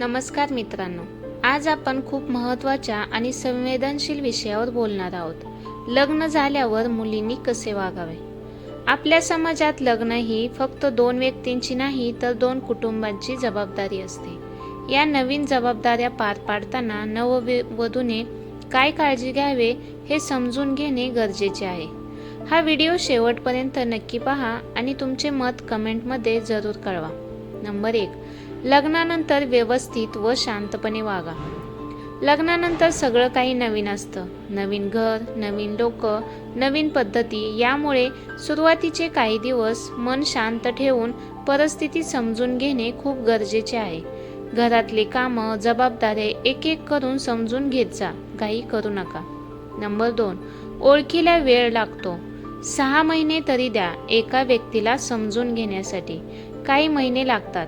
नमस्कार मित्रांनो. आज आपण खूप महत्त्वाच्या आणि संवेदनशील विषयावर बोलणार आहोत. लग्न झाल्यावर मुलींनी कसे वागावे? आपल्या समाजात लग्न ही फक्त दोन व्यक्तींची नाही तर दोन कुटुंबांची जबाबदारी असते. या नवीन जबाबदाऱ्या पार पाडताना नववधूने काय काळजी घ्यावे हे समजून घेणे गरजेचे आहे. हा व्हिडिओ शेवटपर्यंत नक्की पहा आणि तुमचे मत कमेंटमध्ये जरूर कळवा. नंबर एक. लग्नानंतर व्यवस्थित व शांतपणे वागा. लग्नानंतर सगळं काही नवीन असतं. नवीन घर नवीन लोक नवीन पद्धती यामुळे सुरुवातीचे काही दिवस मन शांत ठेवून परिस्थिती समजून घेणे खूप गरजेचे आहे. घरातले कामं जबाबदारे एक एक करून समजून घेत जा. घाई करू नका. नंबर दोन. ओळखीला वेळ लागतो. सहा महिने तरी द्या एका व्यक्तीला समजून घेण्यासाठी. काही महिने लागतात.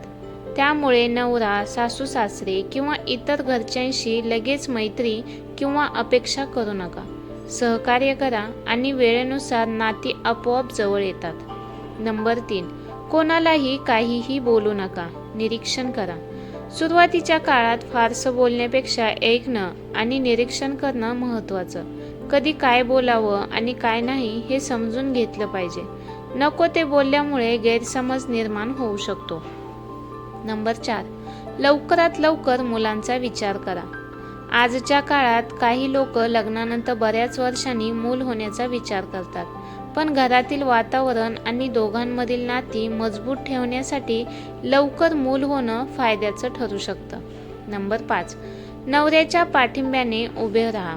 त्यामुळे नवरा सासू सासरे किंवा इतर घरच्यांशी लगेच मैत्री किंवा अपेक्षा करू नका. सहकार्य करा आणि वेळेनुसार नाती आपोआप जवळ येतात. नंबर तीन कोणालाही काहीही बोलू नका. निरीक्षण करा. सुरुवातीच्या काळात फारसं बोलण्यापेक्षा ऐकणं आणि निरीक्षण करणं महत्त्वाचं. कधी काय बोलावं आणि काय नाही हे समजून घेतलं पाहिजे. नको ते बोलल्यामुळे गैरसमज निर्माण होऊ शकतो. नंबर चार. लवकरात लवकर मुलांचा विचार करा. आजच्या काळात काही लोक लग्नानंतर बऱ्याच वर्षांनी मूल होण्याचा विचार करतात. पण घरातील वातावरण आणि दोघांमधील नाती मजबूत ठेवण्यासाठी लवकर मूल होणं फायद्याचं ठरू शकतं. नंबर पाच. नवऱ्याच्या पाठिंब्याने उभे राहा.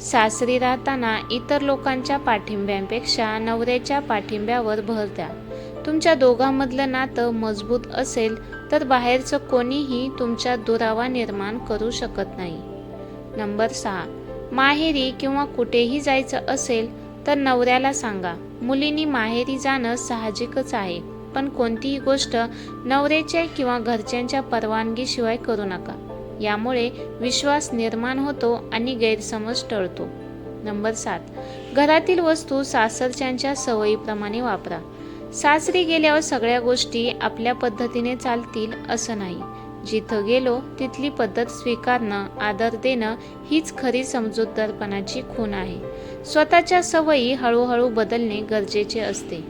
सासरी राहताना इतर लोकांच्या पाठिंब्यांपेक्षा नवऱ्याच्या पाठिंब्यावर भर द्या. तुमच्या दोघांमधलं नातं मजबूत असेल तर बाहेरचं कोणीही तुमच्या दुरावा निर्माण करू शकत नाही. नंबर सहा. माहेरी किंवा कुठेही जायचं असेल तर नवऱ्याला सांगा मुलींनी माहेरी जाणं साहजिकच आहे पण कोणतीही गोष्ट नवऱ्याच्या किंवा घरच्यांच्या परवानगीशिवाय करू नका. यामुळे विश्वास निर्माण होतो आणि गैरसमज टळतो. नंबर सात. घरातील वस्तू सासरच्यांच्या सवयीप्रमाणे वापरा. सासरी गेल्यावर सगळ्या गोष्टी आपल्या पद्धतीने चालतील असं नाही. जिथं गेलो तिथली पद्धत स्वीकारणं आदर देणं हीच खरी समजूतदारपणाची खूण आहे. स्वतःच्या सवयी हळूहळू बदलणे गरजेचे असते.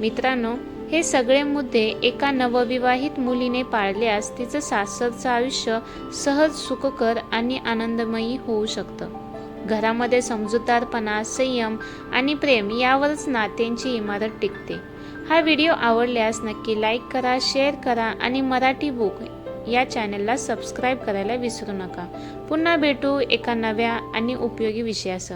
मित्रांनो हे सगळे मुद्दे एका नवविवाहित मुलीने पाळल्यास तिचं सासरचं आयुष्य सहज सुखकर आणि आनंदमयी होऊ शकतं. घरामध्ये समजूतदारपणा संयम आणि प्रेम यावरच नात्यांची इमारत टिकते. हा व्हिडिओ आवडल्यास नक्की लाईक करा शेअर करा आणि मराठी बुक या चॅनलला सबस्क्राईब करायला विसरू नका. पुन्हा भेटू एका नव्या आणि उपयोगी विषयासह.